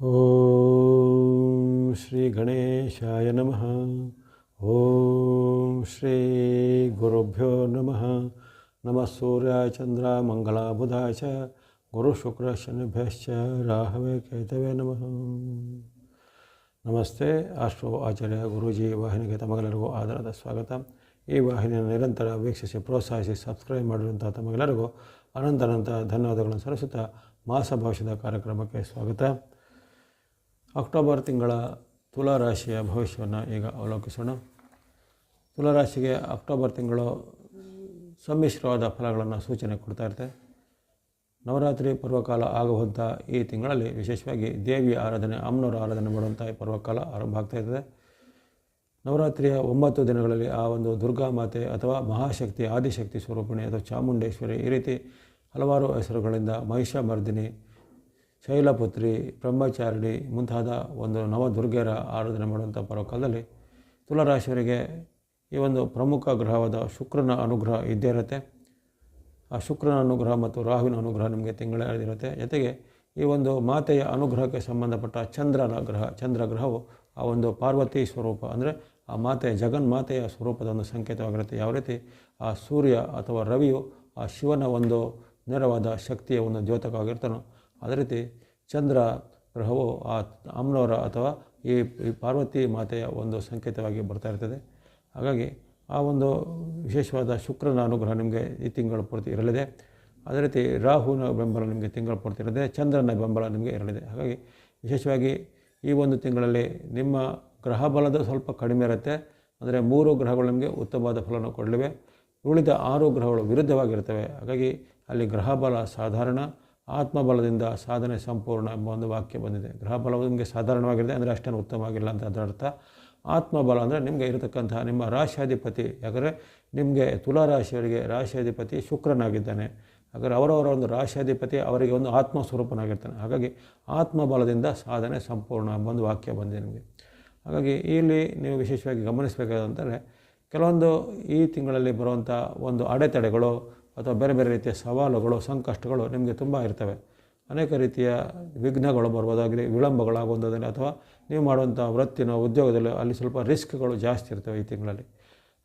ಓಂ ಶ್ರೀ ಗಣೇಶಾಯ ನಮಃ ಓಂ ಶ್ರೀ ಗುರುಭ್ಯೋ ನಮಃ ನಮಃ ಸೂರ್ಯಾಯ ಚಂದ್ರ ಮಂಗಳ ಬುಧಾಯ ಚ ಗುರು ಶುಕ್ರ ಶನಿಭ್ಯಶ್ಚ ರಾಹವೇ ಕೇತವೇ ನಮಃ ನಮಸ್ತೆ ಆಸ್ಟ್ರೋ ಆಚಾರ್ಯ ಗುರೂಜಿ ವಾಹಿನಿಗೆ ತಮಗೆಲ್ಲರಿಗೂ ಆಧಾರದ ಸ್ವಾಗತ ಈ ವಾಹಿನಿಯನ್ನು ನಿರಂತರ ವೀಕ್ಷಿಸಿ ಪ್ರೋತ್ಸಾಹಿಸಿ ಸಬ್ಸ್ಕ್ರೈಬ್ ಮಾಡಿರುವಂಥ ತಮಗೆಲ್ಲರಿಗೂ ಅನಂತ ಅನಂತ ಧನ್ಯವಾದಗಳನ್ನು ಸಲ್ಲಿಸುತ್ತಾ ಮಾಸ ಭವಿಷ್ಯದ ಕಾರ್ಯಕ್ರಮಕ್ಕೆ ಸ್ವಾಗತ ಅಕ್ಟೋಬರ್ ತಿಂಗಳ ತುಲಾ ರಾಶಿಯ ಭವಿಷ್ಯವನ್ನು ಈಗ ಅವಲೋಕಿಸೋಣ. ತುಲಾ ರಾಶಿಗೆ ಅಕ್ಟೋಬರ್ ತಿಂಗಳು ಸಮ್ಮಿಶ್ರವಾದ ಫಲಗಳನ್ನು ಸೂಚನೆ ಕೊಡ್ತಾ ಇರುತ್ತೆ. ನವರಾತ್ರಿ ಪರ್ವಕಾಲ ಆಗುವಂಥ ಈ ತಿಂಗಳಲ್ಲಿ ವಿಶೇಷವಾಗಿ ದೇವಿಯ ಆರಾಧನೆ, ಅಮ್ಮನವರ ಆರಾಧನೆ ಮಾಡುವಂಥ ಈ ಪರ್ವಕಾಲ ಆರಂಭ ಆಗ್ತಾ ಇರ್ತದೆ. ನವರಾತ್ರಿಯ ಒಂಬತ್ತು ದಿನಗಳಲ್ಲಿ ಆ ಒಂದು ದುರ್ಗಾ ಮಾತೆ ಅಥವಾ ಮಹಾಶಕ್ತಿ, ಆದಿಶಕ್ತಿ ಸ್ವರೂಪಿಣಿ ಅಥವಾ ಚಾಮುಂಡೇಶ್ವರಿ ಈ ರೀತಿ ಹಲವಾರು ಹೆಸರುಗಳಿಂದ ಮಹಿಷಮರ್ದಿನಿ ಶೈಲಪುತ್ರಿ, ಬ್ರಹ್ಮಚಾರಿಣಿ ಮುಂತಾದ ಒಂದು ನವದುರ್ಗೆಯರ ಆರಾಧನೆ ಮಾಡುವಂಥ ಪರ್ವಕಾಲದಲ್ಲಿ ತುಲಾರಾಶಿಯವರಿಗೆ ಈ ಒಂದು ಪ್ರಮುಖ ಗ್ರಹವಾದ ಶುಕ್ರನ ಅನುಗ್ರಹ ಇದ್ದೇ ಇರುತ್ತೆ. ಆ ಶುಕ್ರನ ಅನುಗ್ರಹ ಮತ್ತು ರಾಹುವಿನ ಅನುಗ್ರಹ ನಿಮಗೆ ತಿಂಗಳಿರುತ್ತೆ ಜೊತೆಗೆ ಈ ಒಂದು ಮಾತೆಯ ಅನುಗ್ರಹಕ್ಕೆ ಸಂಬಂಧಪಟ್ಟ ಚಂದ್ರನ ಗ್ರಹ, ಚಂದ್ರ ಗ್ರಹವು ಆ ಒಂದು ಪಾರ್ವತಿ ಸ್ವರೂಪ ಅಂದರೆ ಆ ಮಾತೆಯ ಜಗನ್ಮಾತೆಯ ಸ್ವರೂಪದ ಒಂದು ಸಂಕೇತವಾಗಿರುತ್ತೆ. ಯಾವ ರೀತಿ? ಆ ಸೂರ್ಯ ಅಥವಾ ರವಿಯು ಆ ಶಿವನ ಒಂದು ನೇರವಾದ ಶಕ್ತಿಯ ಒಂದು ದ್ಯೋತಕವಾಗಿರ್ತಾನೋ ಅದೇ ರೀತಿ ಚಂದ್ರ ಗ್ರಹವು ಆ ಅಮ್ಮನವರ ಅಥವಾ ಈ ಪಾರ್ವತಿ ಮಾತೆಯ ಒಂದು ಸಂಕೇತವಾಗಿ ಬರ್ತಾ ಇರ್ತದೆ. ಹಾಗಾಗಿ ಆ ಒಂದು ವಿಶೇಷವಾದ ಶುಕ್ರನ ಅನುಗ್ರಹ ನಿಮಗೆ ಈ ತಿಂಗಳ ಪೂರ್ತಿ ಇರಲಿದೆ. ಅದೇ ರೀತಿ ರಾಹುನ ಬೆಂಬಲ ನಿಮಗೆ ತಿಂಗಳ ಪೂರ್ತಿ ಇರಲಿದೆ. ಚಂದ್ರನ ಬೆಂಬಲ ನಿಮಗೆ ಇರಲಿದೆ. ಹಾಗಾಗಿ ವಿಶೇಷವಾಗಿ ಈ ಒಂದು ತಿಂಗಳಲ್ಲಿ ನಿಮ್ಮ ಗ್ರಹ ಬಲದ ಸ್ವಲ್ಪ ಕಡಿಮೆ ಇರುತ್ತೆ. ಅಂದರೆ ಮೂರು ಗ್ರಹಗಳು ನಿಮಗೆ ಉತ್ತಮವಾದ ಫಲವನ್ನು ಕೊಡಲಿವೆ. ಉಳಿದ ಆರು ಗ್ರಹಗಳು ವಿರುದ್ಧವಾಗಿರ್ತವೆ. ಹಾಗಾಗಿ ಅಲ್ಲಿ ಗ್ರಹ ಬಲ ಸಾಧಾರಣ. ಆತ್ಮಬಲದಿಂದ ಸಾಧನೆ ಸಂಪೂರ್ಣ ಎಂಬ ಒಂದು ವಾಕ್ಯ ಬಂದಿದೆ. ಗ್ರಹ ಬಲವು ನಿಮಗೆ ಸಾಧಾರಣವಾಗಿದೆ ಅಂದರೆ ಅಷ್ಟೇನು ಉತ್ತಮವಾಗಿಲ್ಲ ಅಂತ ಅದರ ಅರ್ಥ. ಆತ್ಮಬಲ ಅಂದರೆ ನಿಮಗೆ ಇರತಕ್ಕಂತಹ ನಿಮ್ಮ ರಾಶಿಯಾಧಿಪತಿ ಯಾಕಂದರೆ ನಿಮಗೆ ತುಲಾ ರಾಶಿಯವರಿಗೆ ರಾಶಿಯಾಧಿಪತಿ ಶುಕ್ರನಾಗಿದ್ದಾನೆ. ಹಾಗಾದರೆ ಅವರವರ ಒಂದು ರಾಶಿಯಾಧಿಪತಿ ಅವರಿಗೆ ಒಂದು ಆತ್ಮ ಸ್ವರೂಪನಾಗಿರ್ತಾನೆ ಹಾಗಾಗಿ ಆತ್ಮಬಲದಿಂದ ಸಾಧನೆ ಸಂಪೂರ್ಣ ಎಂಬ ಒಂದು ವಾಕ್ಯ ಬಂದಿದೆ ನಿಮಗೆ. ಹಾಗಾಗಿ ಇಲ್ಲಿ ನೀವು ವಿಶೇಷವಾಗಿ ಗಮನಿಸಬೇಕಾದಂತಂದರೆ ಕೆಲವೊಂದು ಈ ತಿಂಗಳಲ್ಲಿ ಬರುವಂಥ ಒಂದು ಅಡೆತಡೆಗಳು ಅಥವಾ ಬೇರೆ ಬೇರೆ ರೀತಿಯ ಸವಾಲುಗಳು, ಸಂಕಷ್ಟಗಳು ನಿಮಗೆ ತುಂಬ ಇರ್ತವೆ. ಅನೇಕ ರೀತಿಯ ವಿಘ್ನಗಳು ಬರ್ಬೋದಾಗಲಿ ವಿಳಂಬಗಳಾಗುವಂಥದ್ದಲ್ಲಿ ಅಥವಾ ನೀವು ಮಾಡುವಂಥ ವೃತ್ತಿನ ಉದ್ಯೋಗದಲ್ಲಿ ಅಲ್ಲಿ ಸ್ವಲ್ಪ ರಿಸ್ಕ್ಗಳು ಜಾಸ್ತಿ ಇರ್ತವೆ ಈ ತಿಂಗಳಲ್ಲಿ.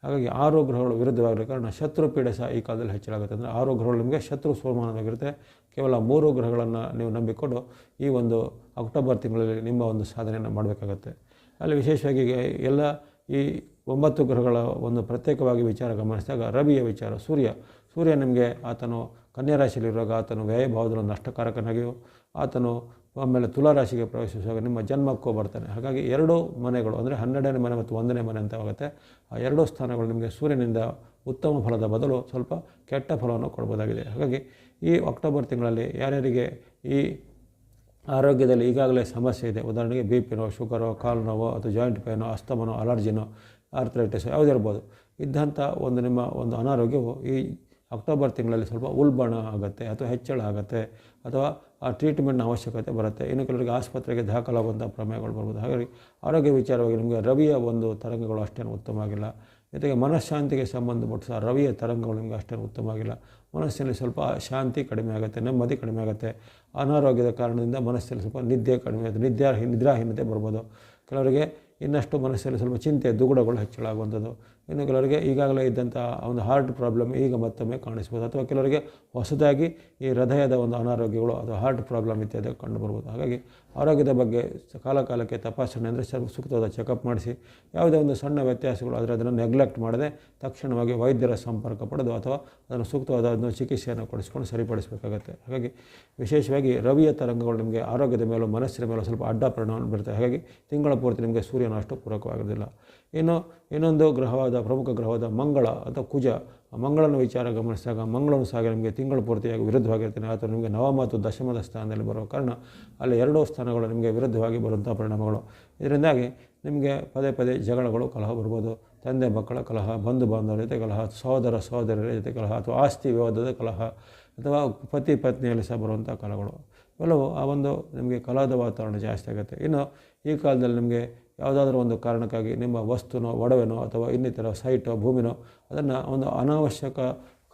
ಹಾಗಾಗಿ ಆರು ಗ್ರಹಗಳು ವಿರುದ್ಧವಾಗಿರೋ ಕಾರಣ ಶತ್ರು ಪೀಡೆ ಸಹ ಈ ಕಾಲದಲ್ಲಿ ಹೆಚ್ಚಳಾಗುತ್ತೆ. ಅಂದರೆ ಆರು ಗ್ರಹಗಳು ನಿಮಗೆ ಶತ್ರು ಸೋಮಾನವಾಗಿರುತ್ತೆ ಕೇವಲ ಮೂರು ಗ್ರಹಗಳನ್ನು ನೀವು ನಂಬಿಕೊಂಡು ಈ ಒಂದು ಅಕ್ಟೋಬರ್ ತಿಂಗಳಲ್ಲಿ ನಿಮ್ಮ ಒಂದು ಸಾಧನೆಯನ್ನು ಮಾಡಬೇಕಾಗತ್ತೆ. ಅಲ್ಲಿ ವಿಶೇಷವಾಗಿ ಎಲ್ಲ ಈ ಒಂಬತ್ತು ಗ್ರಹಗಳ ಒಂದು ಪ್ರತ್ಯೇಕವಾಗಿ ವಿಚಾರ ಗಮನಿಸಿದಾಗ ರವಿಯ ವಿಚಾರ, ಸೂರ್ಯ. ಸೂರ್ಯ ನಿಮಗೆ ಆತನು ಕನ್ಯಾ ರಾಶಿಯಲ್ಲಿರುವಾಗ ಆತನು ವ್ಯಯಭಾವದಲ್ಲಿ ನಷ್ಟಕಾರಕನಾಗಿಯೋ ಆತನು ಆಮೇಲೆ ತುಲಾರಾಶಿಗೆ ಪ್ರವೇಶಿಸುವಾಗ ನಿಮ್ಮ ಜನ್ಮಕ್ಕೂ ಬರ್ತಾನೆ. ಹಾಗಾಗಿ ಎರಡು ಮನೆಗಳು, ಅಂದರೆ ಹನ್ನೆರಡನೇ ಮನೆ ಮತ್ತು ಒಂದನೇ ಮನೆ ಅಂತ ಆಗುತ್ತೆ ಆ ಎರಡೂ ಸ್ಥಾನಗಳು ನಿಮಗೆ ಸೂರ್ಯನಿಂದ ಉತ್ತಮ ಫಲದ ಬದಲು ಸ್ವಲ್ಪ ಕೆಟ್ಟ ಫಲವನ್ನು ಕೊಡ್ಬೋದಾಗಿದೆ. ಹಾಗಾಗಿ ಈ ಅಕ್ಟೋಬರ್ ತಿಂಗಳಲ್ಲಿ ಯಾರ್ಯಾರಿಗೆ ಈ ಆರೋಗ್ಯದಲ್ಲಿ ಈಗಾಗಲೇ ಸಮಸ್ಯೆ ಇದೆ, ಉದಾಹರಣೆಗೆ ಬಿ ಪಿನೋ ಶುಗರೋ, ಕಾಲು ನೋವು ಅಥವಾ ಜಾಯಿಂಟ್ ಪೇನೋ, ಅಸ್ತಮನೋ, ಅಲರ್ಜಿನೋ ಆರ್ಥರೈಟಿಸ್ ಯಾವುದಿರ್ಬೋದು. ಇದ್ದಂಥ ಒಂದು ನಿಮ್ಮ ಒಂದು ಅನಾರೋಗ್ಯವು ಈ ಅಕ್ಟೋಬರ್ ತಿಂಗಳಲ್ಲಿ ಸ್ವಲ್ಪ ಉಲ್ಬಣ ಆಗುತ್ತೆ, ಅಥವಾ ಹೆಚ್ಚಳ ಆಗುತ್ತೆ, ಅಥವಾ ಆ ಟ್ರೀಟ್ಮೆಂಟ್ನ ಅವಶ್ಯಕತೆ ಬರುತ್ತೆ. ಇನ್ನು ಕೆಲವರಿಗೆ ಆಸ್ಪತ್ರೆಗೆ ದಾಖಲಾಗುವಂಥ ಪ್ರಮೇಯಗಳು ಬರ್ಬೋದು. ಹಾಗಾಗಿ ಆರೋಗ್ಯ ವಿಚಾರವಾಗಿ ನಿಮಗೆ ರವಿಯ ಒಂದು ತರಂಗಗಳು ಅಷ್ಟೇನು ಉತ್ತಮವಾಗಿಲ್ಲ ಜೊತೆಗೆ ಮನಃಶಾಂತಿಗೆ ಸಂಬಂಧಪಟ್ಟ ಸಹ ರವಿಯ ತರಂಗಗಳು ನಿಮಗೆ ಅಷ್ಟೇನು ಉತ್ತಮವಾಗಿಲ್ಲ ಮನಸ್ಸಿನಲ್ಲಿ ಸ್ವಲ್ಪ ಶಾಂತಿ ಕಡಿಮೆ ಆಗುತ್ತೆ, ನೆಮ್ಮದಿ ಕಡಿಮೆ ಆಗುತ್ತೆ. ಅನಾರೋಗ್ಯದ ಕಾರಣದಿಂದ ಮನಸ್ಸಿನಲ್ಲಿ ಸ್ವಲ್ಪ ನಿದ್ದೆ ಕಡಿಮೆ ಆಗುತ್ತೆ ನಿದ್ರಾ ನಿದ್ರಾಹೀನತೆ ಬರ್ಬೋದು. ಕೆಲವರಿಗೆ ಇನ್ನಷ್ಟು ಮನಸ್ಸಲ್ಲಿ ಸ್ವಲ್ಪ ಚಿಂತೆ ದುಗುಡಗಳು ಹೆಚ್ಚಳ ಆಗುವಂಥದ್ದು ಇನ್ನು ಕೆಲವರಿಗೆ ಈಗಾಗಲೇ ಇದ್ದಂಥ ಒಂದು ಹಾರ್ಟ್ ಪ್ರಾಬ್ಲಮ್ ಈಗ ಮತ್ತೊಮ್ಮೆ ಕಾಣಿಸ್ಬೋದು. ಅಥವಾ ಕೆಲವರಿಗೆ ಹೊಸದಾಗಿ ಈ ಹೃದಯದ ಒಂದು ಅನಾರೋಗ್ಯಗಳು ಅಥವಾ ಹಾರ್ಟ್ ಪ್ರಾಬ್ಲಮ್ ಇತ್ಯಾದಿ ಕಂಡುಬರ್ಬೋದು ಹಾಗಾಗಿ ಆರೋಗ್ಯದ ಬಗ್ಗೆ ಕಾಲ ಕಾಲಕ್ಕೆ ತಪಾಸಣೆ ಅಂದರೆ ಸೂಕ್ತವಾದ ಚೆಕಪ್ ಮಾಡಿಸಿ, ಯಾವುದೇ ಒಂದು ಸಣ್ಣ ವ್ಯತ್ಯಾಸಗಳು ಆದರೆ ಅದನ್ನು ನೆಗ್ಲೆಕ್ಟ್ ಮಾಡದೆ ತಕ್ಷಣವಾಗಿ ವೈದ್ಯರ ಸಂಪರ್ಕ ಪಡೆದು ಅಥವಾ ಅದನ್ನು ಸೂಕ್ತವಾದ ಒಂದು ಚಿಕಿತ್ಸೆಯನ್ನು ಕೊಡಿಸ್ಕೊಂಡು ಸರಿಪಡಿಸಬೇಕಾಗತ್ತೆ. ಹಾಗಾಗಿ ವಿಶೇಷವಾಗಿ ರವಿಯ ತರಂಗಗಳು ನಿಮಗೆ ಆರೋಗ್ಯದ ಮೇಲೂ ಮನಸ್ಸಿನ ಮೇಲೂ ಸ್ವಲ್ಪ ಅಡ್ಡ ಪರಿಣಾಮ ಬೀರುತ್ತೆ. ಹಾಗಾಗಿ ತಿಂಗಳ ಪೂರ್ತಿ ನಿಮಗೆ ಸೂರ್ಯನ ಅಷ್ಟು ಪೂರಕವಾಗಿರೋದಿಲ್ಲ ಇನ್ನು ಇನ್ನೊಂದು ಗ್ರಹವಾದ, ಪ್ರಮುಖ ಗ್ರಹವಾದ ಮಂಗಳ ಅಥವಾ ಕುಜ ಮಂಗಳನ ವಿಚಾರ ಗಮನಿಸಿದಾಗ ಮಂಗಳನ ಸಹ ನಿಮಗೆ ತಿಂಗಳ ಪೂರ್ತಿಯಾಗಿ ವಿರುದ್ಧವಾಗಿರ್ತಾನೆ. ಅಥವಾ ನಿಮಗೆ ನವ ಮತ್ತು ದಶಮದ ಸ್ಥಾನದಲ್ಲಿ ಬರುವ ಕಾರಣ ಅಲ್ಲಿ ಎರಡೂ ಸ್ಥಾನಗಳು ನಿಮಗೆ ವಿರುದ್ಧವಾಗಿ ಬರುವಂಥ ಪರಿಣಾಮಗಳು. ಇದರಿಂದಾಗಿ ನಿಮಗೆ ಪದೇ ಪದೇ ಜಗಳಗಳು, ಕಲಹ ಬರ್ಬೋದು. ತಂದೆ ಮಕ್ಕಳ ಕಲಹ, ಬಂಧು ಬಾಂಧವರ ಜೊತೆ ಕಲಹ, ಸಹೋದರ ಸಹೋದರರ ಜೊತೆ ಕಲಹ ಅಥವಾ ಆಸ್ತಿ ವಿವಾದದ ಕಲಹ ಅಥವಾ ಪತಿ ಪತ್ನಿಯಲ್ಲಿ ಸಹ ಬರುವಂಥ ಕಲಹಗಳು. ಇವೆಲ್ಲವೂ ಆ ಒಂದು ನಿಮಗೆ ಕಲಹದ ವಾತಾವರಣ ಜಾಸ್ತಿ ಆಗುತ್ತೆ. ಇನ್ನು ಈ ಕಾಲದಲ್ಲಿ ನಿಮಗೆ ಯಾವುದಾದ್ರೂ ಒಂದು ಕಾರಣಕ್ಕಾಗಿ ನಿಮ್ಮ ವಸ್ತುನೋ, ಒಡವೆನೋ ಅಥವಾ ಇನ್ನಿತರ ಸೈಟೋ, ಭೂಮಿನೋ ಅದನ್ನು ಒಂದು ಅನಾವಶ್ಯಕ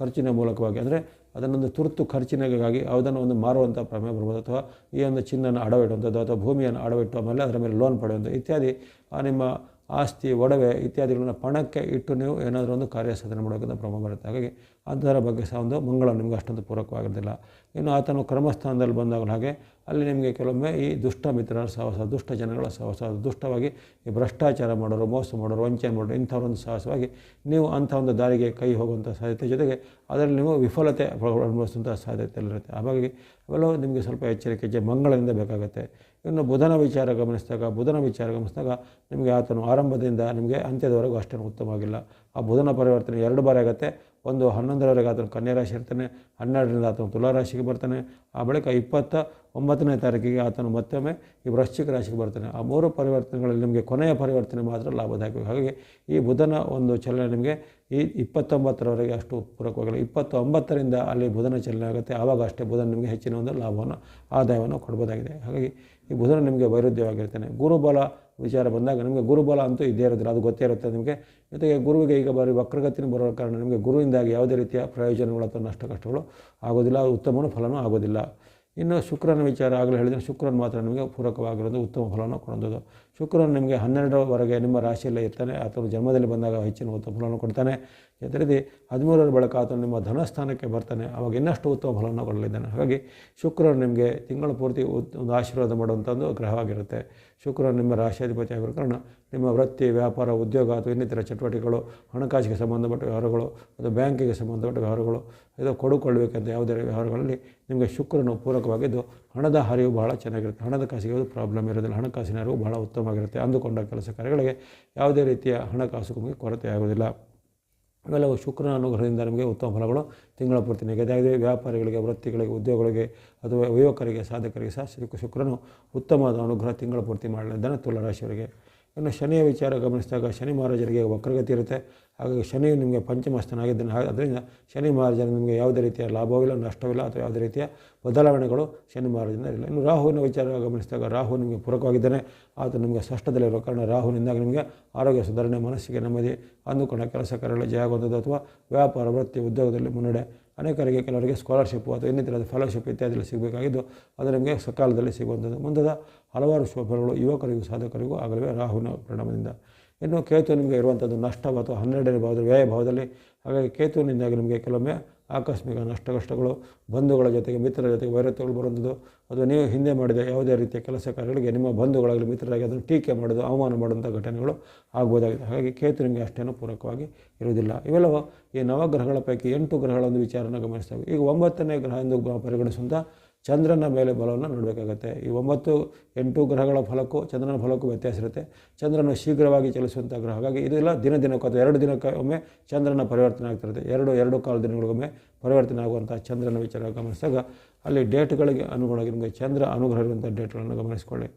ಖರ್ಚಿನ ಮೂಲಕವಾಗಿ, ಅಂದರೆ ಅದನ್ನೊಂದು ತುರ್ತು ಖರ್ಚಿನಗಾಗಿ ಯಾವುದನ್ನು ಒಂದು ಮಾರುವಂಥ ಪ್ರಮೇಯ ಬರ್ಬೋದು, ಅಥವಾ ಈ ಒಂದು ಚಿನ್ನನ ಅಡವಿಡುವಂಥದ್ದು ಅಥವಾ ಭೂಮಿಯನ್ನು ಅಡವಿಟ್ಟು ಆಮೇಲೆ ಅದರ ಮೇಲೆ ಲೋನ್ ಪಡೆಯುವಂಥದ್ದು ಇತ್ಯಾದಿ, ಆ ನಿಮ್ಮ ಆಸ್ತಿ, ಒಡವೆ ಇತ್ಯಾದಿಗಳನ್ನು ಪಣಕ್ಕೆ ಇಟ್ಟು ನೀವು ಏನಾದರೂ ಒಂದು ಕಾರ್ಯಸಾಧನೆ ಮಾಡೋಕ್ಕಿಂತ ಪ್ರಭಾವ ಬರುತ್ತೆ. ಹಾಗಾಗಿ ಅದರ ಬಗ್ಗೆ ಸಹ ಒಂದು ಮಂಗಳ ನಿಮಗೆ ಅಷ್ಟೊಂದು ಪೂರಕವಾಗಿರೋದಿಲ್ಲ ಇನ್ನು ಆತನು ಕ್ರಮಸ್ಥಾನದಲ್ಲಿ ಬಂದಾಗ ಹಾಗೆ ಅಲ್ಲಿ ನಿಮಗೆ ಕೆಲವೊಮ್ಮೆ ಈ ದುಷ್ಟ ಮಿತ್ರರ ಸಹವಾಸ ದುಷ್ಟ ಜನಗಳ ಸಹವಾಸ ದುಷ್ಟವಾಗಿ ಈ ಭ್ರಷ್ಟಾಚಾರ ಮಾಡೋರು, ಮೋಸ ಮಾಡೋರು, ವಂಚನೆ ಮಾಡೋರು, ಇಂಥವರೊಂದು ಸಾಹಸವಾಗಿ ನೀವು ಅಂಥ ಒಂದು ದಾರಿಗೆ ಕೈ ಹೋಗುವಂಥ ಸಾಧ್ಯತೆ ಜೊತೆಗೆ ಅದರಲ್ಲಿ ನೀವು ವಿಫಲತೆ ಅನುಭವಿಸುವಂಥ ಸಾಧ್ಯತೆ ಇರುತ್ತೆ. ಹಾಗಾಗಿ ಅವೆಲ್ಲವೂ ನಿಮಗೆ ಸ್ವಲ್ಪ ಎಚ್ಚರಿಕೆ, ಮಂಗಳದಿಂದ ಬೇಕಾಗುತ್ತೆ. ಇನ್ನು ಬುಧನ ವಿಚಾರ ಗಮನಿಸಿದಾಗ, ಬುಧನ ವಿಚಾರ ಗಮನಿಸಿದಾಗ ನಿಮಗೆ ಆತನು ಆರಂಭದಿಂದ ನಿಮಗೆ ಅಂತ್ಯದವರೆಗೂ ಅಷ್ಟೇನು ಉತ್ತಮವಾಗಿಲ್ಲ ಆ ಬುಧನ ಪರಿವರ್ತನೆ ಎರಡು ಬಾರಿ ಆಗುತ್ತೆ. ಒಂದು ಹನ್ನೊಂದರವರೆಗೆ ಆತನು ಕನ್ಯಾ ರಾಶಿ ಇರ್ತಾನೆ, ಹನ್ನೆರಡರಿಂದ ಆತನು ತುಲಾ ರಾಶಿಗೆ ಬರ್ತಾನೆ. ಆ ಬಳಿಕ ಇಪ್ಪತ್ತ ಒಂಬತ್ತನೇ ತಾರೀಕಿಗೆ ಆತನು ಮತ್ತೊಮ್ಮೆ ಈ ವೃಶ್ಚಿಕ ರಾಶಿಗೆ ಬರ್ತಾನೆ. ಆ ಮೂರು ಪರಿವರ್ತನೆಗಳಲ್ಲಿ ನಿಮಗೆ ಕೊನೆಯ ಪರಿವರ್ತನೆ ಮಾತ್ರ ಲಾಭದಾಯಕ ಹಾಗಾಗಿ ಈ ಬುಧನ ಒಂದು ಚಲನೆ ನಿಮಗೆ ಈ ಇಪ್ಪತ್ತೊಂಬತ್ತರವರೆಗೆ ಅಷ್ಟು ಪೂರಕವಾಗಿಲ್ಲ. ಇಪ್ಪತ್ತೊಂಬತ್ತರಿಂದ ಅಲ್ಲಿ ಬುಧನ ಚಲನೆ ಆಗುತ್ತೆ. ಆವಾಗ ಅಷ್ಟೇ ಬುಧನ ನಿಮಗೆ ಹೆಚ್ಚಿನ ಒಂದು ಲಾಭವನ್ನು, ಆದಾಯವನ್ನು ಕೊಡ್ಬೋದಾಗಿದೆ. ಹಾಗಾಗಿ ಈ ಬುಧನ ನಿಮಗೆ ವೈರುಧ್ಯವಾಗಿರ್ತಾನೆ. ಗುರುಬಲ ವಿಚಾರ ಬಂದಾಗ ನಿಮಗೆ ಗುರುಬಲ ಅಂತೂ ಇದ್ದೇ ಇರೋದಿಲ್ಲ ಅದು ಗೊತ್ತೇ ಇರುತ್ತೆ ನಿಮಗೆ. ಜೊತೆಗೆ ಗುರುವಿಗೆ ಈಗ ಬರೀ ವಕ್ರಗತಿನ ಬರೋ ಕಾರಣ ನಿಮಗೆ ಗುರುವಿಂದಾಗಿ ಯಾವುದೇ ರೀತಿಯ ಪ್ರಯೋಜನಗಳು ಅಥವಾ ನಷ್ಟ ಕಷ್ಟಗಳು ಆಗೋದಿಲ್ಲ, ಉತ್ತಮನೂ ಫಲನೂ ಆಗೋದಿಲ್ಲ. ಇನ್ನು ಶುಕ್ರನ ವಿಚಾರ ಆಗಲೇ ಹೇಳಿದರೆ ಶುಕ್ರನ ಮಾತ್ರ ನಿಮಗೆ ಪೂರಕವಾಗಿರೋದು, ಉತ್ತಮ ಫಲವನ್ನು ಕೊಡೋದು ಶುಕ್ರನು ನಿಮಗೆ ಹನ್ನೆರಡರವರೆಗೆ ನಿಮ್ಮ ರಾಶಿಯಲ್ಲೇ ಇರ್ತಾನೆ ಅಥವಾ ಜನ್ಮದಲ್ಲಿ ಬಂದಾಗ ಹೆಚ್ಚಿನ ಉತ್ತಮ ಫಲವನ್ನು ಕೊಡ್ತಾನೆ. ರೀತಿ ಹದಿಮೂರರ ಬಳಿಕ ಆತನು ನಿಮ್ಮ ಧನಸ್ಥಾನಕ್ಕೆ ಬರ್ತಾನೆ, ಅವಾಗ ಇನ್ನಷ್ಟು ಉತ್ತಮ ಫಲವನ್ನು ಕೊಡಲಿದ್ದಾನೆ. ಹಾಗಾಗಿ ಶುಕ್ರನು ನಿಮಗೆ ತಿಂಗಳ ಪೂರ್ತಿ ಒಂದು ಆಶೀರ್ವಾದ ಮಾಡುವಂಥ ಒಂದು ಗ್ರಹವಾಗಿರುತ್ತೆ. ಶುಕ್ರರು ನಿಮ್ಮ ರಾಶಿಯಾಧಿಪತಿ ಆಗಿರೋ ಕಾರಣ ನಿಮ್ಮ ವೃತ್ತಿ, ವ್ಯಾಪಾರ, ಉದ್ಯೋಗ ಅಥವಾ ಇನ್ನಿತರ ಚಟುವಟಿಕೆಗಳು, ಹಣಕಾಸಿಗೆ ಸಂಬಂಧಪಟ್ಟ ವ್ಯವಹಾರಗಳು ಅಥವಾ ಬ್ಯಾಂಕಿಗೆ ಸಂಬಂಧಪಟ್ಟ ವ್ಯವಹಾರಗಳು, ಇದು ಕೊಡುಕೊಳ್ಬೇಕಂತ ಯಾವುದೇ ವ್ಯವಹಾರಗಳಲ್ಲಿ ನಿಮಗೆ ಶುಕ್ರನು ಪೂರಕವಾಗಿದ್ದು ಹಣದ ಹರಿವು ಬಹಳ ಚೆನ್ನಾಗಿರುತ್ತೆ. ಹಣದ ಕಾಸಿಗೆ ಯಾವುದು ಪ್ರಾಬ್ಲಮ್ ಇರೋದಿಲ್ಲ. ಹಣಕಾಸಿನ ಹರಿವು ಬಹಳ ಉತ್ತಮವಾಗಿರುತ್ತೆ. ಅಂದುಕೊಂಡ ಕೆಲಸ ಕಾರ್ಯಗಳಿಗೆ ಯಾವುದೇ ರೀತಿಯ ಹಣಕಾಸು ಕೊರತೆ ಆಗೋದಿಲ್ಲ ಇವೆಲ್ಲವೂ ಶುಕ್ರನ ಅನುಗ್ರಹದಿಂದ ನಮಗೆ ಉತ್ತಮ ಫಲಗಳು ತಿಂಗಳ ಪೂರ್ತಿ ನಿಗದಿಯಾಗಿದೆ ವ್ಯಾಪಾರಿಗಳಿಗೆ, ವೃತ್ತಿಗಳಿಗೆ, ಉದ್ಯೋಗಗಳಿಗೆ ಅಥವಾ ಯುವಕರಿಗೆ, ಸಾಧಕರಿಗೆ ಸಹ ಶುಕ್ರನು ಉತ್ತಮವಾದ ಅನುಗ್ರಹ ತಿಂಗಳ ಪೂರ್ತಿ ಮಾಡಲಿದ್ದಾನೆ. ತುಲಾರಾಶಿಯವರಿಗೆ ಇನ್ನು ಶನಿಯ ವಿಚಾರ ಗಮನಿಸಿದಾಗ ಶನಿ ಮಹಾರಾಜರಿಗೆ ವಕ್ರಗತಿ ಇರುತ್ತೆ. ಹಾಗಾಗಿ ಶನಿ ನಿಮಗೆ ಪಂಚಮಸ್ಥನಾಗಿದ್ದಾನೆ ಅದರಿಂದ ಶನಿ ಮಹಾರಾಜನ ನಿಮಗೆ ಯಾವುದೇ ರೀತಿಯ ಲಾಭವಿಲ್ಲ, ನಷ್ಟವಿಲ್ಲ ಅಥವಾ ಯಾವುದೇ ರೀತಿಯ ಬದಲಾವಣೆಗಳು ಶನಿ ಮಹಾರಾಜನ ಇಲ್ಲ ಇನ್ನು ರಾಹುವಿನ ವಿಚಾರ ಗಮನಿಸಿದಾಗ ರಾಹು ನಿಮಗೆ ಪೂರಕವಾಗಿದ್ದಾನೆ. ಆತ ನಿಮಗೆ ಸಷ್ಟದಲ್ಲಿರುವ ಕಾರಣ ರಾಹುನಿಂದಾಗಿ ನಿಮಗೆ ಆರೋಗ್ಯ ಸುಧಾರಣೆ, ಮನಸ್ಸಿಗೆ ನೆಮ್ಮದಿ, ಅಂದುಕೊಂಡ ಕೆಲಸ ಕಾರ್ಯಗಳು ಜಯ ಆಗುವಂಥದ್ದು ಅಥವಾ ವ್ಯಾಪಾರ, ವೃತ್ತಿ, ಉದ್ಯೋಗದಲ್ಲಿ ಮುನ್ನಡೆ, ಅನೇಕರಿಗೆ ಕೆಲವರಿಗೆ ಸ್ಕಾಲರ್ಶಿಪ್ಪು ಅಥವಾ ಇನ್ನಿತರದ ಫೆಲೋಶಿಪ್ ಇತ್ಯಾದಿ ಸಿಗಬೇಕಾಗಿದ್ದು ಅದು ನಿಮಗೆ ಸಕಾಲದಲ್ಲಿ ಸಿಗುವಂಥದ್ದು. ಮುಂದದ ಹಲವಾರು ಶುಭಗಳು ಯುವಕರಿಗೂ, ಸಾಧಕರಿಗೂ ಆಗಲಿವೆ ರಾಹುವಿನ ಪರಿಣಾಮದಿಂದ. ಇನ್ನು ಕೇತು ನಿಮಗೆ ಇರುವಂಥದ್ದು ನಷ್ಟ ಅಥವಾ ಹನ್ನೆರಡನೇ ಭಾವದಲ್ಲಿ, ವ್ಯಯ ಭಾವದಲ್ಲಿ, ಹಾಗಾಗಿ ಕೇತುವಿನಿಂದಾಗಿ ನಿಮಗೆ ಕೆಲವೊಮ್ಮೆ ಆಕಸ್ಮಿಕ ನಷ್ಟ ಕಷ್ಟಗಳು ಬಂಧುಗಳ ಜೊತೆಗೆ ಮಿತ್ರರ ಜೊತೆಗೆ ವೈರತ್ವಗಳು ಬರುವಂಥದ್ದು. ಅಥವಾ ನೀವು ಹಿಂದೆ ಮಾಡಿದ ಯಾವುದೇ ರೀತಿಯ ಕೆಲಸ ಕಾರ್ಯಗಳಿಗೆ ನಿಮ್ಮ ಬಂಧುಗಳಾಗಲಿ, ಮಿತ್ರರಾಗಿ ಅದನ್ನು ಟೀಕೆ ಮಾಡೋದು, ಅವಮಾನ ಮಾಡುವಂಥ ಘಟನೆಗಳು ಆಗ್ಬೋದಾಗಿದೆ. ಹಾಗಾಗಿ ಕೇತು ನಿಮಗೆ ಅಷ್ಟೇನೂ ಪೂರಕವಾಗಿ ಇರುವುದಿಲ್ಲ. ಇವೆಲ್ಲವೂ ಈ ನವಗ್ರಹಗಳ ಪೈಕಿ ಎಂಟು ಗ್ರಹಗಳ ಒಂದು ವಿಚಾರನ ಗಮನಿಸ್ತೇವೆ ಈಗ ಒಂಬತ್ತನೇ ಗ್ರಹ ಎಂದು ಪರಿಗಣಿಸುವಂಥ ಚಂದ್ರನ ಮೇಲೆ ಬಲವನ್ನು ನೋಡಬೇಕಾಗತ್ತೆ. ಈ ಒಂಬತ್ತು, ಎಂಟು ಗ್ರಹಗಳ ಫಲಕ್ಕೂ ಚಂದ್ರನ ಫಲಕ್ಕೂ ವ್ಯತ್ಯಾಸ ಇರುತ್ತೆ. ಚಂದ್ರನ ಶೀಘ್ರವಾಗಿ ಚಲಿಸುವಂಥ ಗ್ರಹ ಹಾಗಾಗಿ ಇದೆಲ್ಲ ದಿನ ದಿನಕ್ಕೂ ಅಥವಾ ಎರಡು ದಿನಕ್ಕೆ ಒಮ್ಮೆ ಚಂದ್ರನ ಪರಿವರ್ತನೆ ಆಗ್ತಿರುತ್ತೆ ಎರಡು ಎರಡು ಕಾಲು ದಿನಗಳಿಗೊಮ್ಮೆ ಪರಿವರ್ತನೆ ಆಗುವಂಥ ಚಂದ್ರನ ವಿಚಾರ ಗಮನಿಸಿದಾಗ ಅಲ್ಲಿ ಡೇಟ್ಗಳಿಗೆ ಅನುಗುಣವಾಗಿ ನಿಮಗೆ ಚಂದ್ರ ಅನುಗ್ರಹ ಇರುವಂಥ ಡೇಟ್ಗಳನ್ನು ಗಮನಿಸಿಕೊಳ್ಳಿ.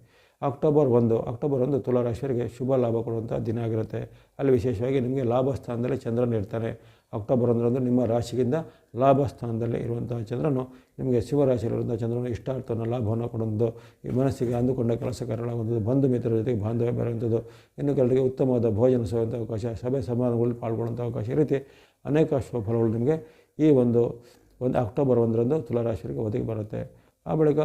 ಅಕ್ಟೋಬರ್ ಒಂದು ಅಕ್ಟೋಬರ್ ಒಂದು ತುಲಾರಾಶಿಯರಿಗೆ ಶುಭ ಲಾಭ ಕೊಡುವಂಥ ದಿನ ಆಗಿರುತ್ತೆ. ಅಲ್ಲಿ ವಿಶೇಷವಾಗಿ ನಿಮಗೆ ಲಾಭ ಸ್ಥಾನದಲ್ಲಿ ಚಂದ್ರನ ಇರ್ತಾನೆ. ಅಕ್ಟೋಬರ್ ಒಂದರಂದು ನಿಮ್ಮ ರಾಶಿಗಿಂತ ಲಾಭ ಸ್ಥಾನದಲ್ಲಿ ಇರುವಂತಹ ಚಂದ್ರನು ನಿಮಗೆ ಶಿವರಾಶಿಯಲ್ಲಿರುವಂಥ ಚಂದ್ರನು ಇಷ್ಟಾರ್ಥವನ್ನು ಲಾಭವನ್ನು ಕೊಡುವಂಥದ್ದು. ಈ ಮನಸ್ಸಿಗೆ ಅಂದುಕೊಂಡ ಕೆಲಸ ಕಾರ್ಯಗಳಾಗುವಂಥದ್ದು ಬಂಧು ಮಿತ್ರರ ಜೊತೆಗೆ ಬಾಂಧವ್ಯ ಬರುವಂಥದ್ದು ಇನ್ನು ಕೆಲವರಿಗೆ ಉತ್ತಮವಾದ ಭೋಜನ ಸಿಗುವಂಥ ಅವಕಾಶ, ಸಭೆ ಸಮಾರಂಭಗಳಲ್ಲಿ ಪಾಲ್ಗೊಳ್ಳುವಂಥ ಅವಕಾಶ ಈ ರೀತಿ ಅನೇಕ ಶುಭಫಲಗಳು ನಿಮಗೆ ಈ ಒಂದು ಒಂದು ಅಕ್ಟೋಬರ್ ಒಂದರಂದು ತುಲಾರಾಶಿಯರಿಗೆ ಒದಗಿ ಬರುತ್ತೆ. ಆ ಬಳಿಕ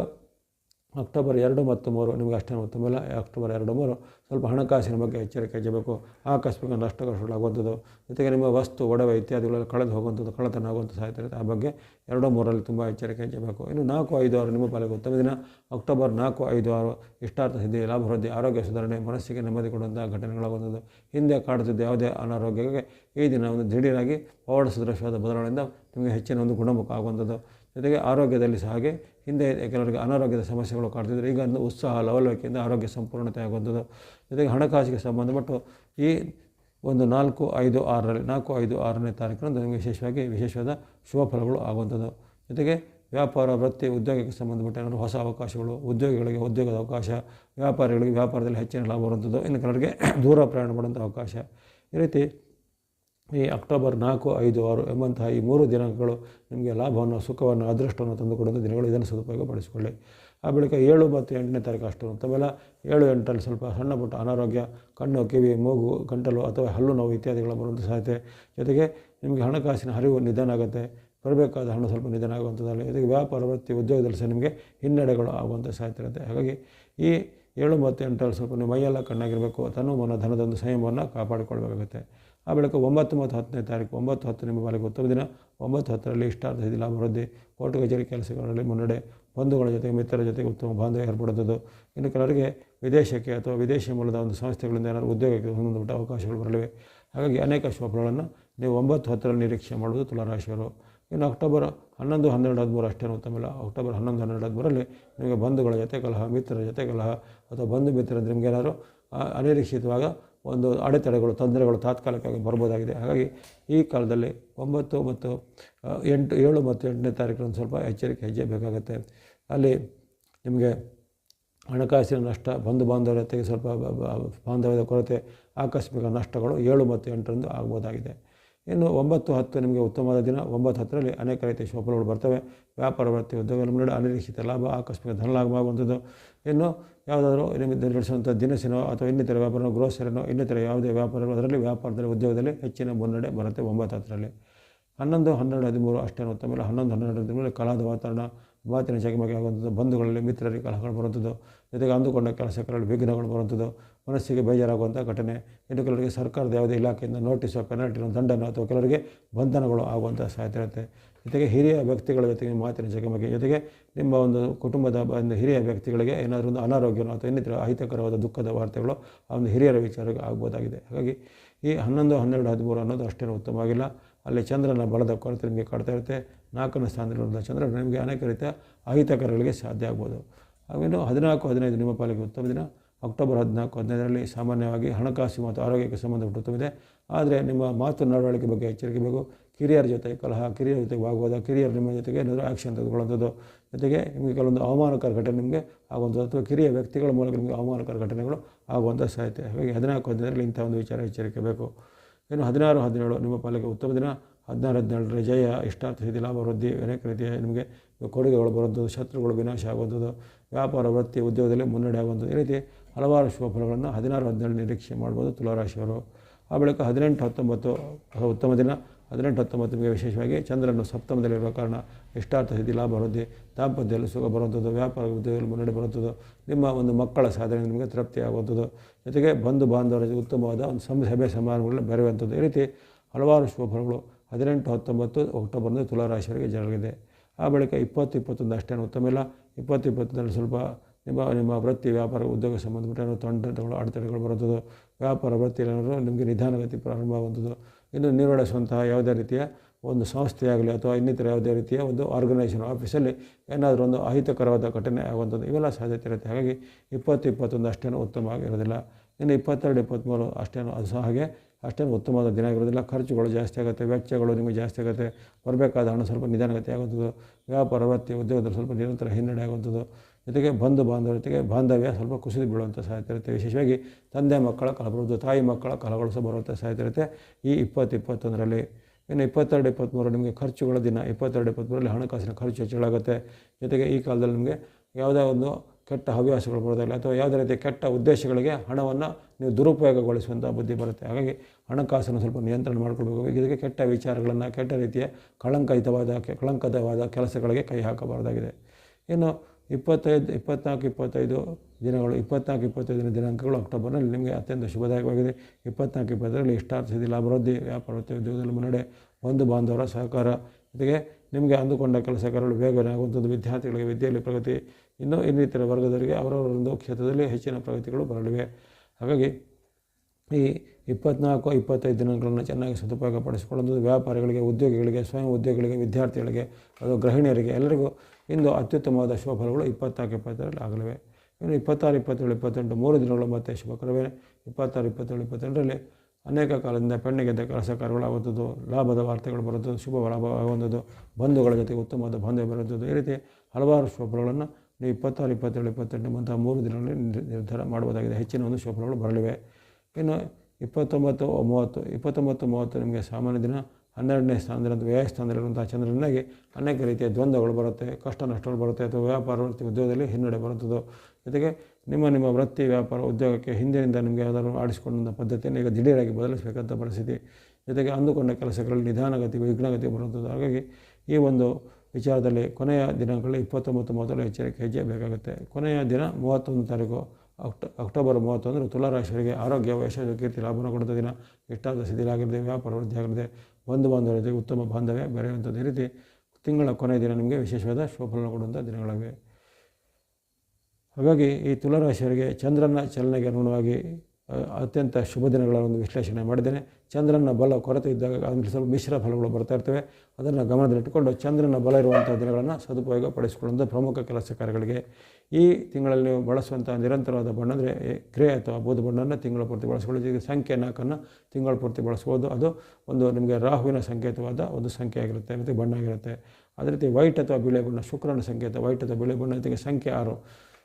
ಅಕ್ಟೋಬರ್ ಎರಡು ಮತ್ತು ಮೂರು, ನಿಮಗೆ ಅಷ್ಟೇ ಉತ್ತಮಲ್ಲ ಅಕ್ಟೋಬರ್ ಎರಡು ಮೂರು, ಸ್ವಲ್ಪ ಹಣಕಾಸಿನ ಬಗ್ಗೆ ಎಚ್ಚರಿಕೆ ವಹಿಸಬೇಕು. ಆಕಸ್ಮಿಕ ನಷ್ಟ ಕಷ್ಟಗಳಾಗುವಂಥದ್ದು ಜೊತೆಗೆ ನಿಮ್ಮ ವಸ್ತು, ಒಡವೆ ಇತ್ಯಾದಿಗಳೆಲ್ಲ ಕಳೆದು ಹೋಗುವಂಥದ್ದು ಕಳೆತನ ಆಗುವಂಥ ಸಾಧ್ಯತೆ ಇರುತ್ತೆ. ಆ ಬಗ್ಗೆ ಎರಡು ಮೂರಲ್ಲಿ ತುಂಬ ಎಚ್ಚರಿಕೆ ವಹಿಸಬೇಕು. ಇನ್ನು ನಾಲ್ಕು ಐದು ಆರು ನಿಮ್ಮ ಪಾಲಿಗೆ ಉತ್ತಮ ದಿನ. ಅಕ್ಟೋಬರ್ ನಾಲ್ಕು ಐದು ಆರು, ಇಷ್ಟಾರ್ಥ ಸಿದ್ಧಿ ಲಾಭವೃದ್ಧಿ ಆರೋಗ್ಯ ಸುಧಾರಣೆ, ಮನಸ್ಸಿಗೆ ನೆಮ್ಮದಿ ಕೊಡುವಂಥ ಘಟನೆಗಳಾಗುವಂಥದ್ದು. ಹಿಂದೆ ಕಾಡುತ್ತಿದ್ದ ಯಾವುದೇ ಅನಾರೋಗ್ಯಕ್ಕೆ ಈ ದಿನ ಒಂದು ದಿಢೀರಾಗಿ ಪವಾಡ ಸದೃಶವಾದ ಬದಲಾವಣೆಯಿಂದ ನಿಮಗೆ ಹೆಚ್ಚಿನ ಒಂದು ಗುಣಮುಖ ಆಗುವಂಥದ್ದು. ಜೊತೆಗೆ ಆರೋಗ್ಯದಲ್ಲಿ ಸಹ ಹಾಗೆ. ಹಿಂದೆ ಕೆಲವರಿಗೆ ಅನಾರೋಗ್ಯದ ಸಮಸ್ಯೆಗಳು ಕಾಡ್ತಿದ್ರು. ಈಗ ಒಂದು ಉತ್ಸಾಹ, ಲವಲವಿಕೆಯಿಂದ ಆರೋಗ್ಯ ಸಂಪೂರ್ಣತೆ ಆಗುವಂಥದ್ದು ಜೊತೆಗೆ ಹಣಕಾಸಿಗೆ ಸಂಬಂಧಪಟ್ಟು ಈ ಒಂದು ನಾಲ್ಕು ಐದು ಆರರಲ್ಲಿ, ನಾಲ್ಕು ಐದು ಆರನೇ ತಾರೀಕಿನಂದು ನಿಮಗೆ ವಿಶೇಷವಾಗಿ ವಿಶೇಷವಾದ ಶುಭ ಫಲಗಳು ಆಗುವಂಥದ್ದು. ಜೊತೆಗೆ ವ್ಯಾಪಾರ, ವೃತ್ತಿ, ಉದ್ಯೋಗಕ್ಕೆ ಸಂಬಂಧಪಟ್ಟ ಏನಾದರೂ ಹೊಸ ಅವಕಾಶಗಳು, ಉದ್ಯೋಗಿಗಳಿಗೆ ಉದ್ಯೋಗದ ಅವಕಾಶ, ವ್ಯಾಪಾರಿಗಳಿಗೆ ವ್ಯಾಪಾರದಲ್ಲಿ ಹೆಚ್ಚಿನ ಲಾಭ ಬರುವಂಥದ್ದು. ಇನ್ನು ಕೆಲವರಿಗೆ ದೂರ ಪ್ರಯಾಣ ಮಾಡುವಂಥ ಅವಕಾಶ. ಈ ರೀತಿ ಈ ಅಕ್ಟೋಬರ್ ನಾಲ್ಕು, ಐದು, ಆರು ಎಂಬಂತಹ ಈ ಮೂರು ದಿನಾಂಕಗಳು ನಿಮಗೆ ಲಾಭವನ್ನು, ಸುಖವನ್ನು, ಅದೃಷ್ಟವನ್ನು ತಂದುಕೊಡುವಂಥ ದಿನಗಳು ಇದನ್ನು ಸದುಪಯೋಗ ಪಡಿಸಿಕೊಳ್ಳಿ ಆ ಬಳಿಕ ಏಳು ಮತ್ತು ಎಂಟನೇ ತಾರೀಕು ಅಷ್ಟು ತಮ್ಮೆಲ್ಲ ಏಳು ಎಂಟರಲ್ಲಿ ಸ್ವಲ್ಪ ಸಣ್ಣ ಪುಟ್ಟ ಅನಾರೋಗ್ಯ, ಕಣ್ಣು, ಕಿವಿ, ಮೂಗು, ಗಂಟಲು ಅಥವಾ ಹಲ್ಲು ನೋವು ಇತ್ಯಾದಿಗಳು ಬರುವಂಥ ಸಾಧ್ಯತೆ. ಜೊತೆಗೆ ನಿಮಗೆ ಹಣಕಾಸಿನ ಹರಿವು ನಿಧಾನ ಆಗುತ್ತೆ. ಬರಬೇಕಾದ ಹಣ ಸ್ವಲ್ಪ ನಿಧಾನ ಆಗುವಂಥದ್ದಲ್ಲ. ಇದಕ್ಕೆ ವ್ಯಾಪಾರ, ವೃತ್ತಿ, ಉದ್ಯೋಗದಲ್ಲಿ ಸಹ ನಿಮಗೆ ಹಿನ್ನಡೆಗಳು ಆಗುವಂಥ ಸಾಧ್ಯತೆ ಇರುತ್ತೆ. ಹಾಗಾಗಿ ಈ ಏಳು ಮತ್ತು ಎಂಟರಲ್ಲಿ ಸ್ವಲ್ಪ ನೀವು ಮೈಯೆಲ್ಲ ಕಣ್ಣಾಗಿರಬೇಕು. ತನ್ನ ಮನ, ಧನದೊಂದು, ಸಂಯಮವನ್ನು ಕಾಪಾಡಿಕೊಳ್ಬೇಕಾಗುತ್ತೆ. ಆ ಬಳಿಕ ಒಂಬತ್ತು ಮತ್ತು ಹತ್ತನೇ ತಾರೀಕು ಒಂಬತ್ತು ಹತ್ತು ನಿಮ್ಮ ಬಾಲಿಗೆ ಉತ್ತಮ ದಿನ. ಒಂಬತ್ತು ಹತ್ತರಲ್ಲಿ ಇಷ್ಟಾರ್ಥ ಸಿದ್ಧಿ ಅಭಿವೃದ್ಧಿ ಕೋರ್ಟ್ ಕಚೇರಿ ಕೆಲಸಗಳಲ್ಲಿ ಮುನ್ನಡೆ. ಬಂಧುಗಳ ಜೊತೆಗೆ ಮಿತ್ರರ ಜೊತೆಗೆ ಉತ್ತಮ ಬಾಂಧವ್ಯ ಏರ್ಪಡುತ್ತದೆ. ಇನ್ನು ಕೆಲವರಿಗೆ ವಿದೇಶಕ್ಕೆ ಅಥವಾ ವಿದೇಶಿ ಮೂಲದ ಒಂದು ಸಂಸ್ಥೆಗಳಿಂದ ಏನಾದರೂ ಉದ್ಯೋಗಕ್ಕೆ ಸಂಬಂಧಪಟ್ಟ ಅವಕಾಶಗಳು ಬರಲಿವೆ. ಹಾಗಾಗಿ ಅನೇಕ ಶೋಭಗಳನ್ನು ನೀವು ಒಂಬತ್ತು ಹತ್ತರಲ್ಲಿ ನಿರೀಕ್ಷೆ ಮಾಡುವುದು ತುಲಾರಾಶಿಯವರು ಇನ್ನು ಅಕ್ಟೋಬರ್ ಹನ್ನೊಂದು ಹನ್ನೆರಡು ಹದಿಮೂರು ಅಷ್ಟೇನು ಉತ್ತಮಿಲ್ಲ ಅಕ್ಟೋಬರ್ ಹನ್ನೊಂದು ಹನ್ನೆರಡು ಹದಿಮೂರಲ್ಲಿ ನಿಮಗೆ ಬಂಧುಗಳ ಜೊತೆ ಕಲಹ ಮಿತ್ರರ ಜೊತೆ ಕಲಹ ಅಥವಾ ಬಂಧು ಮಿತ್ರರಿಂದ ನಿಮಗೆ ಏನಾದ್ರು ಆ, ಅನಿರೀಕ್ಷಿತವಾಗ ಒಂದು ಅಡೆತಡೆಗಳು, ತೊಂದರೆಗಳು ತಾತ್ಕಾಲಿಕವಾಗಿ ಬರ್ಬೋದಾಗಿದೆ. ಹಾಗಾಗಿ ಈ ಕಾಲದಲ್ಲಿ ಒಂಬತ್ತು ಮತ್ತು ಎಂಟು, ಏಳು ಮತ್ತು ಎಂಟನೇ ತಾರೀಕರಂದು ಸ್ವಲ್ಪ ಎಚ್ಚರಿಕೆ ಹೆಜ್ಜೆ ಬೇಕಾಗುತ್ತೆ ಅಲ್ಲಿ ನಿಮಗೆ ಹಣಕಾಸಿನ ನಷ್ಟ ಬಂಧು ಬಾಂಧವ್ಯ ಜೊತೆಗೆ ಸ್ವಲ್ಪ ಬಾಂಧವ್ಯದ ಕೊರತೆ, ಆಕಸ್ಮಿಕ ನಷ್ಟಗಳು ಏಳು ಮತ್ತು ಎಂಟರಂದು ಆಗ್ಬೋದಾಗಿದೆ. ಇನ್ನು ಒಂಬತ್ತು ಹತ್ತು ನಿಮಗೆ ಉತ್ತಮವಾದ ದಿನ. ಒಂಬತ್ತು ಹತ್ತರಲ್ಲಿ ಅನೇಕ ರೀತಿಯ ಶೋಫಲಗಳು ಬರ್ತವೆ. ವ್ಯಾಪಾರ, ವೃತ್ತಿ ಉದ್ಯೋಗ ಅನಿರೀಕ್ಷಿತ ಲಾಭ, ಆಕಸ್ಮಿಕ ಧನ ಆಗುವಂಥದ್ದು. ಇನ್ನು ಯಾವುದಾದ್ರೂ ನಡೆಸುವಂಥ ದಿನಸಿನೋ ಅಥವಾ ಇನ್ನಿತರ ವ್ಯಾಪಾರ ಗ್ರೋಸರಿನೋ, ಇನ್ನಿತರ ಯಾವುದೇ ವ್ಯಾಪಾರ ಅದರಲ್ಲಿ ವ್ಯಾಪಾರದಲ್ಲಿ ಉದ್ಯೋಗದಲ್ಲಿ ಹೆಚ್ಚಿನ ಮುನ್ನಡೆ ಬರುತ್ತೆ ಒಂಬತ್ತು ಹತ್ತರಲ್ಲಿ. ಹನ್ನೊಂದು, ಹನ್ನೆರಡು, ಹದಿಮೂರು ಅಷ್ಟೇ ಇಲ್ಲ ಹನ್ನೊಂದು, ಹನ್ನೆರಡು, ಹದಿಮೂರು ಕಲಾದ ವಾತಾವರಣ ಮಾತಿನ ಚಕಮಕಿ ಆಗುವಂಥದ್ದು, ಬಂಧುಗಳಲ್ಲಿ ಮಿತ್ರರಿಗೆ ಕಲಹಗಳು ಬರುವಂಥದ್ದು, ಜೊತೆಗೆ ಅಂದುಕೊಂಡ ಕೆಲಸಗಳಲ್ಲಿ ವಿಘ್ನಗಳು ಬರುವಂಥದ್ದು ಮನಸ್ಸಿಗೆ ಬೇಜಾರಾಗುವಂಥ ಘಟನೆ. ಇನ್ನು ಕೆಲವರಿಗೆ ಸರ್ಕಾರದ ಯಾವುದೇ ಇಲಾಖೆಯಿಂದ ನೋಟಿಸೋ ಪೆನಾಲ್ಟಿನೋ ದಂಡನೋ ಅಥವಾ ಕೆಲವರಿಗೆ ಬಂಧನಗಳು ಆಗುವಂಥ ಸಾಧ್ಯತೆ ಇರುತ್ತೆ. ಜೊತೆಗೆ ಹಿರಿಯ ವ್ಯಕ್ತಿಗಳ ಜೊತೆಗೆ ಮಾತಿನ ಚಕಮಕಿ ಜೊತೆಗೆ ನಿಮ್ಮ ಒಂದು ಕುಟುಂಬದ ಒಂದು ಹಿರಿಯ ವ್ಯಕ್ತಿಗಳಿಗೆ ಏನಾದರೂ ಒಂದು ಅನಾರೋಗ್ಯನೋ ಅಥವಾ ಇನ್ನಿತರ ಅಹಿತಕರವಾದ ದುಃಖದ ವಾರ್ತೆಗಳು ಆ ಒಂದು ಹಿರಿಯರ ವಿಚಾರಕ್ಕೆ ಆಗ್ಬೋದಾಗಿದೆ. ಹಾಗಾಗಿ ಈ ಹನ್ನೊಂದು, ಹನ್ನೆರಡು, ಹದಿಮೂರು ಅನ್ನೋದು ಅಷ್ಟೇನು ಉತ್ತಮವಾಗಿಲ್ಲ ಅಲ್ಲಿ ಚಂದ್ರನ ಬಲದ ಕೊರತೆ ನಿಮಗೆ ಕಾಡ್ತಾ ಇರುತ್ತೆ. ನಾಲ್ಕನೇ ಸ್ಥಾನದಲ್ಲಿರುವಂಥ ಚಂದ್ರ ನಿಮಗೆ ಅನೇಕ ರೀತಿಯ ಅಹಿತಕರಗಳಿಗೆ ಸಾಧ್ಯ ಆಗ್ಬೋದು. ಹಾಗೇನು ಹದಿನಾಲ್ಕು, ಹದಿನೈದು ನಿಮ್ಮ ಪಾಲಿಗೆ ಉತ್ತಮ ದಿನ. ಅಕ್ಟೋಬರ್ ಹದಿನಾಲ್ಕು, ಹದಿನೈದರಲ್ಲಿ ಸಾಮಾನ್ಯವಾಗಿ ಹಣಕಾಸು ಮತ್ತು ಆರೋಗ್ಯಕ್ಕೆ ಸಂಬಂಧಪಟ್ಟಿರುತ್ತದೆ ಆದರೆ ನಿಮ್ಮ ಮಾತು ನಡವಳಿಕೆ ಬಗ್ಗೆ ಎಚ್ಚರಿಕೆ ಬೇಕು. ಕಿರಿಯರ ಜೊತೆ ಕಲಹ, ಕಿರಿಯರ ಜೊತೆಗೆ ವಾಗ್ವಾದ, ಕಿರಿಯರು ನಿಮ್ಮ ಜೊತೆಗೆ ಏನಾದರೂ ಆ್ಯಕ್ಷನ್ ತೆಗೆದುಕೊಳ್ಳುವಂಥದ್ದು. ಜೊತೆಗೆ ನಿಮಗೆ ಕೆಲವೊಂದು ಅವಮಾನಕರ ಘಟನೆ ನಿಮಗೆ ಆಗುವಂಥದ್ದು. ಅಥವಾ ಕಿರಿಯ ವ್ಯಕ್ತಿಗಳ ಮೂಲಕ ನಿಮಗೆ ಅವಮಾನಕರ ಘಟನೆಗಳು ಆಗುವಂಥ ಸಾಧ್ಯತೆ. ಹಾಗಾಗಿ ಹದಿನಾಲ್ಕು, ಹದಿನೈದರಲ್ಲಿ ಇಂಥ ಒಂದು ವಿಚಾರ ಎಚ್ಚರಿಕೆ ಬೇಕು. ಇನ್ನು ಹದಿನಾರು, ಹದಿನೇಳು, ನಿಮ್ಮ ಪಾಲಿಗೆ ಉತ್ತಮ ದಿನ. ಹದಿನಾರು ಹದಿನೇಳರ ಜಯ, ಇಷ್ಟಾರ್ಥ ಸ್ಥಿತಿ ಲಾಭ, ವೃದ್ಧಿ, ಅನೇಕ ರೀತಿಯ ನಿಮಗೆ ಕೊಡುಗೆಗಳು ಬರುವಂಥದ್ದು. ಶತ್ರುಗಳು ವಿನಾಶ ಆಗುವಂಥದ್ದು. ವ್ಯಾಪಾರ, ವೃತ್ತಿ, ಉದ್ಯೋಗದಲ್ಲಿ ಮುನ್ನಡೆ ಆಗುವಂಥದ್ದು. ಈ ರೀತಿ ಹಲವಾರು ಶುಭ ಫಲಗಳನ್ನು ಹದಿನಾರು ಹದಿನೇಳು ನಿರೀಕ್ಷೆ ಮಾಡ್ಬೋದು ತುಲಾರಾಶಿಯವರು. ಆ ಬಳಿಕ ಹದಿನೆಂಟು, ಹತ್ತೊಂಬತ್ತು ಉತ್ತಮ ದಿನ. ಹದಿನೆಂಟು, ಹತ್ತೊಂಬತ್ತು ನಿಮಗೆ ವಿಶೇಷವಾಗಿ ಚಂದ್ರನು ಸಪ್ತಮದಲ್ಲಿರುವ ಕಾರಣ ಇಷ್ಟಾರ್ಥ ಸಿದ್ಧಿ ಲಾಭ ವೃದ್ಧಿ, ದಾಂಪತ್ಯದಲ್ಲಿ ಸುಖ ಬರುವಂಥದ್ದು, ವ್ಯಾಪಾರ ಉದ್ಯೋಗದಲ್ಲಿ ಮುನ್ನಡೆ ಬರುವಂಥದ್ದು, ನಿಮ್ಮ ಒಂದು ಮಕ್ಕಳ ಸಾಧನೆ ನಿಮಗೆ ತೃಪ್ತಿ ಆಗುವಂಥದ್ದು. ಜೊತೆಗೆ ಬಂಧು ಬಾಂಧವರ ಉತ್ತಮವಾದ ಒಂದು ಸಂ, ಸಭೆ ಸಮಾರಂಭಗಳಲ್ಲಿ ಬೆರೆಯುವಂಥದ್ದು. ಈ ರೀತಿ ಹಲವಾರು ಶುಭ ಫಲಗಳು ಹದಿನೆಂಟು, ಹತ್ತೊಂಬತ್ತು ಅಕ್ಟೋಬರ್ನ ತುಲಾರಾಶಿಯವರಿಗೆ ಜರುಗಿದೆ. ಆ ಬಳಿಕ ಇಪ್ಪತ್ತು, ಇಪ್ಪತ್ತೊಂದು ಅಷ್ಟೇನು ಉತ್ತಮ ಇಲ್ಲ. ಇಪ್ಪತ್ತು, ಇಪ್ಪತ್ತೊಂದರಲ್ಲಿ ಸ್ವಲ್ಪ ನಿಮ್ಮ ನಿಮ್ಮ ವೃತ್ತಿ ವ್ಯಾಪಾರ ಉದ್ಯೋಗ ಸಂಬಂಧಪಟ್ಟ ತೊಂದರೆಗಳು ಅಡೆತಡೆಗಳು ಬರುತ್ತದೆ, ವ್ಯಾಪಾರ ವೃತ್ತಿಯಲ್ಲಿ ಏನಾದರೂ ನಿಮಗೆ ನಿಧಾನಗತಿ ಪ್ರಾರಂಭ ಆಗುವಂಥದ್ದು. ಇನ್ನು ನಿರ್ವಹಿಸುವಂತಹ ಯಾವುದೇ ರೀತಿಯ ಒಂದು ಸಂಸ್ಥೆಯಾಗಲಿ ಅಥವಾ ಇನ್ನಿತರ ಯಾವುದೇ ರೀತಿಯ ಒಂದು ಆರ್ಗನೈಸೇಷನ್ ಆಫೀಸಲ್ಲಿ ಏನಾದರೂ ಒಂದು ಅಹಿತಕರವಾದ ಘಟನೆ ಆಗುವಂಥದ್ದು ಇವೆಲ್ಲ ಸಾಧ್ಯತೆ ಇರುತ್ತೆ. ಹಾಗಾಗಿ ಇಪ್ಪತ್ತು, ಇಪ್ಪತ್ತೊಂದು ಅಷ್ಟೇನು ಉತ್ತಮವಾಗಿರೋದಿಲ್ಲ ಇನ್ನು ಇಪ್ಪತ್ತೆರಡು, ಇಪ್ಪತ್ತ್ಮೂರು ಅಷ್ಟೇನು ಅದು ಸಹ ಹಾಗೆ, ಅಷ್ಟೇನು ಉತ್ತಮವಾದ ದಿನ ಆಗಿರೋದಿಲ್ಲ. ಖರ್ಚುಗಳು ಜಾಸ್ತಿ ಆಗುತ್ತೆ, ವೆಚ್ಚಗಳು ನಿಮಗೆ ಜಾಸ್ತಿ ಆಗುತ್ತೆ. ಬರಬೇಕಾದ ಹಣ ಸ್ವಲ್ಪ ನಿಧಾನಗತಿ ಆಗುವಂಥದ್ದು ವ್ಯಾಪಾರ, ವೃತ್ತಿ, ಉದ್ಯೋಗದಲ್ಲಿ ಸ್ವಲ್ಪ ನಿರಂತರ ಹಿನ್ನಡೆ ಆಗುವಂಥದ್ದು. ಜೊತೆಗೆ ಬಂಧು ಬಾಂಧವರ ಜೊತೆಗೆ ಬಾಂಧವ್ಯ ಸ್ವಲ್ಪ ಕುಸಿದು ಬೀಳುವಂಥ ಸಾಧ್ಯತೆ ಇರುತ್ತೆ. ವಿಶೇಷವಾಗಿ ತಂದೆ ಮಕ್ಕಳ ಕಲ ತಾಯಿ ಮಕ್ಕಳ ಕಲಗಳು ಸಹ ಬರುವಂಥ ಸಾಧ್ಯತೆ ಇರುತ್ತೆ. ಈ ಇಪ್ಪತ್ತು ಇಪ್ಪತ್ತೊಂದರಲ್ಲಿ, ಇನ್ನು ಇಪ್ಪತ್ತೆರಡು, ಇಪ್ಪತ್ತ್ಮೂರು ನಿಮಗೆ ಖರ್ಚುಗಳ ದಿನ, ಇಪ್ಪತ್ತೆರಡು, ಇಪ್ಪತ್ತ್ಮೂರಲ್ಲಿ ಹಣಕಾಸಿನ ಖರ್ಚು ಹೆಚ್ಚಳಾಗುತ್ತೆ. ಜೊತೆಗೆ ಈ ಕಾಲದಲ್ಲಿ ನಿಮಗೆ ಯಾವುದೇ ಒಂದು ಕೆಟ್ಟ ಹವ್ಯಾಸಗಳು ಬರೋದಿಲ್ಲ ಅಥವಾ ಯಾವುದೇ ರೀತಿಯ ಕೆಟ್ಟ ಉದ್ದೇಶಗಳಿಗೆ ಹಣವನ್ನು ನೀವು ದುರುಪಯೋಗಗೊಳಿಸುವಂಥ ಬುದ್ಧಿ ಬರುತ್ತೆ. ಹಾಗಾಗಿ ಹಣಕಾಸನ್ನು ಸ್ವಲ್ಪ ನಿಯಂತ್ರಣ ಮಾಡಿಕೊಳ್ಬೇಕು. ಇದಕ್ಕೆ ಕೆಟ್ಟ ವಿಚಾರಗಳನ್ನು, ಕೆಟ್ಟ ರೀತಿಯ ಕಳಂಕಿತವಾದ ಕಳಂಕದವಾದ ಕೆಲಸಗಳಿಗೆ ಕೈ ಹಾಕಬಾರ್ದಾಗಿದೆ. ಇನ್ನು ಇಪ್ಪತ್ತೈದು, ಇಪ್ಪತ್ನಾಲ್ಕು, ಇಪ್ಪತ್ತೈದು ದಿನಗಳು, ಇಪ್ಪತ್ನಾಲ್ಕು ಇಪ್ಪತ್ತೈದನೇ ದಿನಾಂಕಗಳು ಅಕ್ಟೋಬರ್ನಲ್ಲಿ ನಿಮಗೆ ಅತ್ಯಂತ ಶುಭದಾಯಕವಾಗಿದೆ. ಇಪ್ಪತ್ನಾಲ್ಕು ಇಪ್ಪತ್ತರಲ್ಲಿ ಇಷ್ಟಾರ್ಥ ಸಿದ್ಧಿ ಅಭಿವೃದ್ಧಿ ವೃದ್ಧಿ ವ್ಯಾಪಾರ ಉದ್ಯೋಗದಲ್ಲಿ ಮುನ್ನಡೆ ಬಂಧು ಬಾಂಧವರ ಸಹಕಾರ. ಜೊತೆಗೆ ನಿಮಗೆ ಅಂದುಕೊಂಡ ಕೆಲಸ ಕಾರ್ಯಗಳು ಬೇಗನೆ ಆಗುವಂಥದ್ದು ವಿದ್ಯಾರ್ಥಿಗಳಿಗೆ ವಿದ್ಯೆಯಲ್ಲಿ ಪ್ರಗತಿ, ಇನ್ನೂ ಇನ್ನಿತರ ವರ್ಗದವರಿಗೆ ಅವರವರೊಂದು ಕ್ಷೇತ್ರದಲ್ಲಿ ಹೆಚ್ಚಿನ ಪ್ರಗತಿಗಳು ಬರಲಿವೆ. ಹಾಗಾಗಿ ಈ ಇಪ್ಪತ್ನಾಲ್ಕು, ಇಪ್ಪತ್ತೈದು ದಿನಗಳನ್ನು ಚೆನ್ನಾಗಿ ಸದುಪಯೋಗಪಡಿಸಿಕೊಳ್ಳುವುದು ವ್ಯಾಪಾರಿಗಳಿಗೆ, ಉದ್ಯೋಗಿಗಳಿಗೆ, ಸ್ವಯಂ ಉದ್ಯೋಗಿಗಳಿಗೆ, ವಿದ್ಯಾರ್ಥಿಗಳಿಗೆ, ಅದು ಗೃಹಿಣಿಯರಿಗೆ, ಎಲ್ಲರಿಗೂ ಇಂದು ಅತ್ಯುತ್ತಮವಾದ ಶುಭ ಫಲಗಳು ಇಪ್ಪತ್ನಾಲ್ಕು ಆಗಲಿವೆ. ಇನ್ನು ಇಪ್ಪತ್ತಾರು, ಇಪ್ಪತ್ತೇಳು, ಇಪ್ಪತ್ತೆಂಟು, ಮೂರು ದಿನಗಳು ಮತ್ತೆ ಶುಭಕರವೇ. ಇಪ್ಪತ್ತಾರು, ಇಪ್ಪತ್ತೇಳು, ಇಪ್ಪತ್ತೆಂಟರಲ್ಲಿ ಅನೇಕ ಕಾಲದಿಂದ ಪೆಣ್ಣಿಗೆದ್ದ ಕೆಲಸ ಕಾರ್ಯಗಳಾಗುತ್ತದೆ ಲಾಭದ ವಾರ್ತೆಗಳು ಬರುತ್ತದೆ ಶುಭ ಲಾಭ ಆಗುವಂಥದ್ದು ಬಂಧುಗಳ ಜೊತೆಗೆ ಉತ್ತಮವಾದ ಬಾಂಧವ್ಯ ಬರುತ್ತದೆ ಈ ರೀತಿ ಹಲವಾರು ಶುಭಫಲಗಳನ್ನು ನೀವು ಇಪ್ಪತ್ತಾರು, ಇಪ್ಪತ್ತೇಳು, ಇಪ್ಪತ್ತೆಂಟು ಮುಂತಹ ಮೂರು ದಿನಗಳಲ್ಲಿ ನಿರ್- ನಿರ್ಧಾರ ಮಾಡಬಹುದಾಗಿದೆ ಹೆಚ್ಚಿನ ಒಂದು ಶುಭಫಲಗಳು ಬರಲಿವೆ. ಇನ್ನು ಇಪ್ಪತ್ತೊಂಬತ್ತು, ಮೂವತ್ತು ಇಪ್ಪತ್ತೊಂಬತ್ತು, ಮೂವತ್ತು ನಿಮಗೆ ಸಾಮಾನ್ಯ ದಿನ. ಹನ್ನೆರಡನೇ ಸ್ಥಾನದಲ್ಲಿ ವ್ಯಯ ಸ್ಥಾನದಲ್ಲಿರುವಂಥ ಚಂದ್ರನಿಂದಾಗಿ ಅನೇಕ ರೀತಿಯ ದ್ವಂದ್ವಗಳು ಬರುತ್ತೆ, ಕಷ್ಟ ನಷ್ಟಗಳು ಬರುತ್ತೆ ಅಥವಾ ವ್ಯಾಪಾರ, ವೃತ್ತಿ ಉದ್ಯೋಗದಲ್ಲಿ ಹಿನ್ನಡೆ ಬರುತ್ತದೆ. ಜೊತೆಗೆ ನಿಮ್ಮ ನಿಮ್ಮ ವೃತ್ತಿ, ವ್ಯಾಪಾರ, ಉದ್ಯೋಗಕ್ಕೆ ಹಿಂದಿನಿಂದ ನಿಮಗೆ ಯಾವ್ದಾದ್ರು ಆಡಿಸಿಕೊಂಡಂಥ ಪದ್ಧತಿಯನ್ನು ಈಗ ದಿಢೀರಾಗಿ ಬದಲಿಸಬೇಕಂತ ಪರಿಸ್ಥಿತಿ ಜೊತೆಗೆ ಅಂದುಕೊಂಡ ಕೆಲಸಗಳಲ್ಲಿ ನಿಧಾನಗತಿ, ವಿಘ್ನಗತಿ ಬರುವಂಥದ್ದು ಹಾಗಾಗಿ ಈ ಒಂದು ವಿಚಾರದಲ್ಲಿ ಕೊನೆಯ ದಿನಗಳಲ್ಲಿ ಇಪ್ಪತ್ತೊಂಬತ್ತು ಮೊದಲು ಎಚ್ಚರಿಕೆ ಹೆಜ್ಜೆ ಬೇಕಾಗುತ್ತೆ ಕೊನೆಯ ದಿನ ಮೂವತ್ತೊಂದು ತಾರೀಕು, ಅಕ್ಟ, ಅಕ್ಟೋಬರ್ ಮೂವತ್ತೊಂದರು ತುಲಾರಾಶಿಯವರಿಗೆ ಆರೋಗ್ಯ ವಯಸ್ಸು ಕೀರ್ತಿ ಲಾಭನ ಕೊಡುವ ದಿನ. ಇಷ್ಟಾದ ಸ್ಥಿತಿಲಾಗಿರದೆ ವ್ಯಾಪಾರ ವೃದ್ಧಿ ಆಗಿರದೆ ಬಂಧು ಬಾಂಧವರ ಜೊತೆಗೆ ಉತ್ತಮ ಬಾಂಧವ್ಯ ಬೆರೆಯುವಂಥದ್ದು ರೀತಿ ತಿಂಗಳ ಕೊನೆಯ ದಿನ ನಿಮಗೆ ವಿಶೇಷವಾದ ಶುಭಫಲನ ಕೊಡುವಂಥ ದಿನಗಳಾಗಿವೆ. ಹಾಗಾಗಿ ಈ ತುಲಾರಾಶಿಯವರಿಗೆ ಚಂದ್ರನ ಚಲನೆಗೆ ಅನುಗುಣವಾಗಿ ಅತ್ಯಂತ ಶುಭ ದಿನಗಳ ಒಂದು ವಿಶ್ಲೇಷಣೆ ಮಾಡಿದ್ದೇನೆ. ಚಂದ್ರನ ಬಲ ಕೊರತೆ ಇದ್ದಾಗ ಅದರಲ್ಲಿ ಸ್ವಲ್ಪ ಮಿಶ್ರ ಫಲಗಳು ಬರ್ತಾ ಇರ್ತವೆ. ಅದನ್ನು ಗಮನದಲ್ಲಿಟ್ಟುಕೊಂಡು ಚಂದ್ರನ ಬಲ ಇರುವಂಥ ದಿನಗಳನ್ನು ಸದುಪಯೋಗ ಪಡಿಸಿಕೊಳ್ಳುವಂಥ ಪ್ರಮುಖ ಕೆಲಸ ಕಾರ್ಯಗಳಿಗೆ ಈ ತಿಂಗಳಲ್ಲಿ ನೀವು ಬಳಸುವಂಥ ನಿರಂತರವಾದ ಬಣ್ಣ ಅಂದರೆ ಕ್ರೇ ಅಥವಾ ಬೂದು ಬಣ್ಣವನ್ನು ತಿಂಗಳ ಪೂರ್ತಿ ಬಳಸಿಕೊಳ್ಳೋದು ಈಗ ಸಂಖ್ಯೆ ನಾಲ್ಕನ್ನು ತಿಂಗಳ ಪೂರ್ತಿ ಬಳಸ್ಬೋದು ಅದು ಒಂದು ನಿಮಗೆ ರಾಹುವಿನ ಸಂಕೇತವಾದ ಒಂದು ಸಂಖ್ಯೆ ಆಗಿರುತ್ತೆ ಮತ್ತು ಬಣ್ಣ ಆಗಿರುತ್ತೆ. ಅದೇ ರೀತಿ ವೈಟ್ ಅಥವಾ ಬಿಳೆ ಬಣ್ಣ, ಶುಕ್ರನ ಸಂಕೇತ, ವೈಟ್ ಅಥವಾ ಬಿಳೆ ಬಣ್ಣ ಜೊತೆಗೆ ಸಂಖ್ಯೆ ಆರು.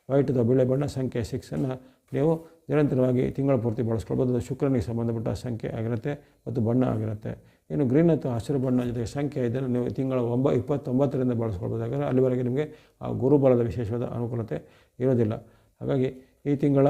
ವೈಟ್ ಅಥವಾ ಬಿಳೆ ಬಣ್ಣ, ಸಂಖ್ಯೆ ಸಿಕ್ಸನ್ನು ನೀವು ನಿರಂತರವಾಗಿ ತಿಂಗಳ ಪೂರ್ತಿ ಬಳಸ್ಕೊಳ್ಬೋದು. ಅದು ಶುಕ್ರನಿಗೆ ಸಂಬಂಧಪಟ್ಟ ಸಂಖ್ಯೆ ಆಗಿರುತ್ತೆ ಮತ್ತು ಬಣ್ಣ ಆಗಿರುತ್ತೆ. ಇನ್ನು ಗ್ರೀನ್ ಅಥವಾ ಹಸಿರು ಬಣ್ಣ ಜೊತೆಗೆ ಸಂಖ್ಯೆ ಇದನ್ನು ನೀವು ತಿಂಗಳ ಒಂಬ, ಇಪ್ಪತ್ತೊಂಬತ್ತರಿಂದ ಬಳಸ್ಕೊಳ್ಬೋದಾಗಿದ್ರೆ ಅಲ್ಲಿವರೆಗೆ ನಿಮಗೆ ಆ ಗುರುಬಲದ ವಿಶೇಷವಾದ ಅನುಕೂಲತೆ ಇರೋದಿಲ್ಲ. ಹಾಗಾಗಿ ಈ ತಿಂಗಳ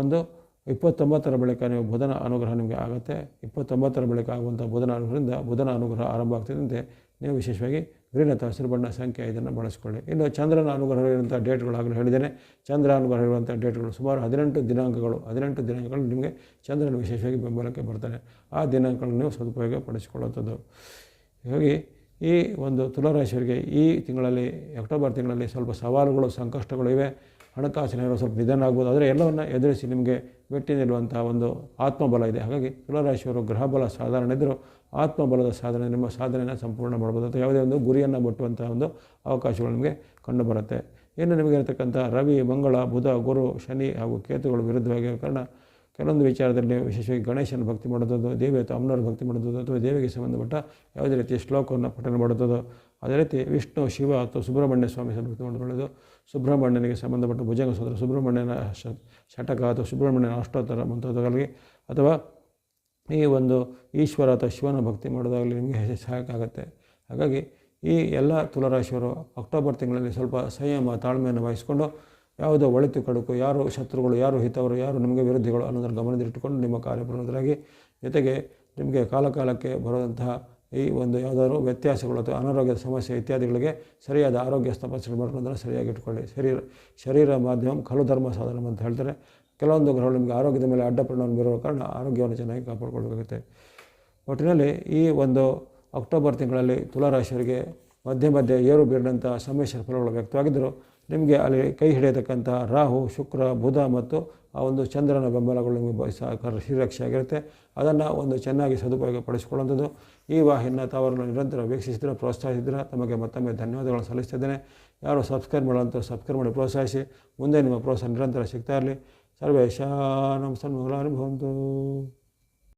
ಒಂದು, ಇಪ್ಪತ್ತೊಂಬತ್ತರ ಬಳಿಕ ನೀವು ಬುಧನ ಅನುಗ್ರಹ ನಿಮಗೆ ಆಗುತ್ತೆ. ಇಪ್ಪತ್ತೊಂಬತ್ತರ ಬಳಿಕ ಆಗುವಂಥ ಬುಧನ ಅನುಗ್ರಹದಿಂದ ಬುಧನ ಅನುಗ್ರಹ ಆರಂಭ ಆಗ್ತಿದ್ದಂತೆ ನೀವು ವಿಶೇಷವಾಗಿ ಗ್ರೀನ್ ಅಥವಾ ಬಣ್ಣ ಸಂಖ್ಯೆ ಇದನ್ನು ಬಳಸಿಕೊಳ್ಳಿ. ಇನ್ನು ಚಂದ್ರನ ಅನುಗ್ರಹ ಇರುವಂಥ ಡೇಟ್ಗಳು ಆಗಲೂ ಹೇಳಿದ್ದೇನೆ. ಚಂದ್ರ ಅನುಗ್ರಹ ಇರುವಂಥ ಡೇಟ್ಗಳು ಸುಮಾರು ಹದಿನೆಂಟು ದಿನಾಂಕಗಳು ಹದಿನೆಂಟು ದಿನಾಂಕಗಳು ನಿಮಗೆ ಚಂದ್ರನ ವಿಶೇಷವಾಗಿ ಬೆಂಬಲಕ್ಕೆ ಬರ್ತಾನೆ ಆ ದಿನಾಂಕಗಳನ್ನು ನೀವು ಸದುಪಯೋಗ ಪಡಿಸಿಕೊಳ್ಳುವಂಥದ್ದು ಹೀಗಾಗಿ ಈ ಒಂದು ತುಲಾರಾಶಿಯವರಿಗೆ ಈ ತಿಂಗಳಲ್ಲಿ, ಅಕ್ಟೋಬರ್ ತಿಂಗಳಲ್ಲಿ ಸ್ವಲ್ಪ ಸವಾಲುಗಳು, ಸಂಕಷ್ಟಗಳು ಇವೆ. ಹಣಕಾಸಿನ ಸ್ವಲ್ಪ ನಿಧಾನ ಆಗ್ಬೋದು. ಆದರೆ ಎಲ್ಲವನ್ನು ಎದುರಿಸಿ ನಿಮಗೆ ಮೆಟ್ಟಿ ನಿಲ್ಲುವಂಥ ಒಂದು ಆತ್ಮಬಲ ಇದೆ. ಹಾಗಾಗಿ ತುಲಾರಾಶಿಯವರು ಗ್ರಹಬಲ ಸಾಧಾರಣ ಇದ್ದರೂ ಆತ್ಮಬಲದ ಸಾಧನೆ, ನಿಮ್ಮ ಸಾಧನೆಯನ್ನು ಸಂಪೂರ್ಣ ಮಾಡ್ಬೋದು. ಅಥವಾ ಯಾವುದೇ ಒಂದು ಗುರಿಯನ್ನು ಮುಟ್ಟುವಂಥ ಒಂದು ಅವಕಾಶಗಳು ನಿಮಗೆ ಕಂಡುಬರುತ್ತೆ ಇನ್ನು ನಿಮಗೆ ಇರತಕ್ಕಂಥ ರವಿ, ಮಂಗಳ, ಬುಧ, ಗುರು, ಶನಿ ಹಾಗೂ ಕೇತುಗಳು ವಿರುದ್ಧವಾಗಿ ಕಾರಣ ಕೆಲವೊಂದು ವಿಚಾರದಲ್ಲಿ ವಿಶೇಷವಾಗಿ ಗಣೇಶನ ಭಕ್ತಿ ಮಾಡೋದು ದೇವಿ ಅಥವಾ ಅಮ್ಮನವ್ರ ಭಕ್ತಿ ಮಾಡೋದು ಅಥವಾ ದೇವಿಗೆ ಸಂಬಂಧಪಟ್ಟ ಯಾವುದೇ ರೀತಿಯ ಶ್ಲೋಕವನ್ನು ಪಠನೆ ಮಾಡೋದು ಅದೇ ರೀತಿ ವಿಷ್ಣು, ಶಿವ ಅಥವಾ ಸುಬ್ರಹ್ಮಣ್ಯ ಸ್ವಾಮಿ ಭಕ್ತಿ ಮಾಡಿಕೊಳ್ಳೋದು ಸುಬ್ರಹ್ಮಣ್ಯನಿಗೆ ಸಂಬಂಧಪಟ್ಟ ಭುಜಂಗ ಸೋದರ ಸುಬ್ರಹ್ಮಣ್ಯನ ಶಟಕ ಅಥವಾ ಸುಬ್ರಹ್ಮಣ್ಯನ ಅಷ್ಟೋತ್ತರ ಮುಂತಾದವುಗಳಿಗೆ ಅಥವಾ ಈ ಒಂದು ಈಶ್ವರ ಅಥವಾ ಶಿವನ ಭಕ್ತಿ ಮಾಡೋದಾಗಲಿ ನಿಮಗೆ ಹೆಚ್ಚು ಸಹಾಯಕ ಆಗುತ್ತೆ ಹಾಗಾಗಿ ಈ ಎಲ್ಲ ತುಲರಾಶಿಯವರು ಅಕ್ಟೋಬರ್ ತಿಂಗಳಲ್ಲಿ ಸ್ವಲ್ಪ ಸಂಯಮ, ತಾಳ್ಮೆಯನ್ನು ವಹಿಸಿಕೊಂಡು ಯಾವುದೋ ಒಳಿತು ಕಡುಕು, ಯಾರು ಶತ್ರುಗಳು, ಯಾರು ಹಿತವರು, ಯಾರು ನಿಮಗೆ ವಿರೋಧಿಗಳು ಅನ್ನೋದನ್ನು ಗಮನದಲ್ಲಿಟ್ಟುಕೊಂಡು ನಿಮ್ಮ ಕಾರ್ಯಪ್ರವೃತ್ತರಾಗಿ ಜೊತೆಗೆ ನಿಮಗೆ ಕಾಲಕಾಲಕ್ಕೆ ಬರುವಂತಹ ಈ ಒಂದು ಯಾವುದಾದ್ರು ವ್ಯತ್ಯಾಸಗಳು ಅಥವಾ ಅನಾರೋಗ್ಯದ ಸಮಸ್ಯೆ ಇತ್ಯಾದಿಗಳಿಗೆ ಸರಿಯಾದ ಆರೋಗ್ಯ ತಪಾಸಣೆ ಮಾಡ್ಕೊಳ್ಳೋದನ್ನು ಸರಿಯಾಗಿ ಇಟ್ಕೊಳ್ಳಿ ಶರೀರ ಶರೀರ ಮಾಧ್ಯಮ ಖಲು ಧರ್ಮ ಸಾಧನ ಅಂತ ಹೇಳ್ತಾರೆ. ಕೆಲವೊಂದು ಗ್ರಹಗಳು ನಿಮಗೆ ಆರೋಗ್ಯದ ಮೇಲೆ ಅಡ್ಡ ಪರಿಣಾಮ ಬೀರುವ ಕಾರಣ ಆರೋಗ್ಯವನ್ನು ಚೆನ್ನಾಗಿ ಕಾಪಾಡಿಕೊಳ್ಬೇಕಾಗುತ್ತೆ. ಒಟ್ಟಿನಲ್ಲಿ ಈ ಒಂದು ಅಕ್ಟೋಬರ್ ತಿಂಗಳಲ್ಲಿ ತುಲಾರಾಶಿಯವರಿಗೆ ಮಧ್ಯೆ ಮಧ್ಯೆ ಏರು ಬೀರಿದಂಥ ಸಮ್ಮಿಶ್ರ ಫಲಗಳು ವ್ಯಕ್ತವಾಗಿದ್ದರು ನಿಮಗೆ ಅಲ್ಲಿ ಕೈ ಹಿಡಿಯತಕ್ಕಂಥ ರಾಹು, ಶುಕ್ರ, ಬುಧ ಮತ್ತು ಆ ಒಂದು ಚಂದ್ರನ ಬೆಂಬಲಗಳು ನಿಮಗೆ ಶ್ರೀರಕ್ಷೆ ಆಗಿರುತ್ತೆ. ಅದನ್ನು ಒಂದು ಚೆನ್ನಾಗಿ ಸದುಪಯೋಗ ಪಡಿಸಿಕೊಳ್ಳುವಂಥದ್ದು ಈ ವಾಹಿನಿಯ ತಾವರನ್ನು ನಿರಂತರ ವೀಕ್ಷಿಸಿದ್ರೆ ಪ್ರೋತ್ಸಾಹಿಸಿದ್ರೆ ತಮಗೆ ಮತ್ತೊಮ್ಮೆ ಧನ್ಯವಾದಗಳನ್ನು ಸಲ್ಲಿಸ್ತಿದ್ದೇನೆ ಯಾರು ಸಬ್ಸ್ಕ್ರೈಬ್ ಮಾಡುವಂಥ ಸಬ್ಸ್ಕ್ರೈಬ್ ಮಾಡಿ ಪ್ರೋತ್ಸಾಹಿಸಿ. ಮುಂದೆ ನಿಮ್ಮ ಪ್ರೋತ್ಸಾಹ ನಿರಂತರ ಸಿಗ್ತಾ ಇರಲಿ. sarve shanam sanmularim hondu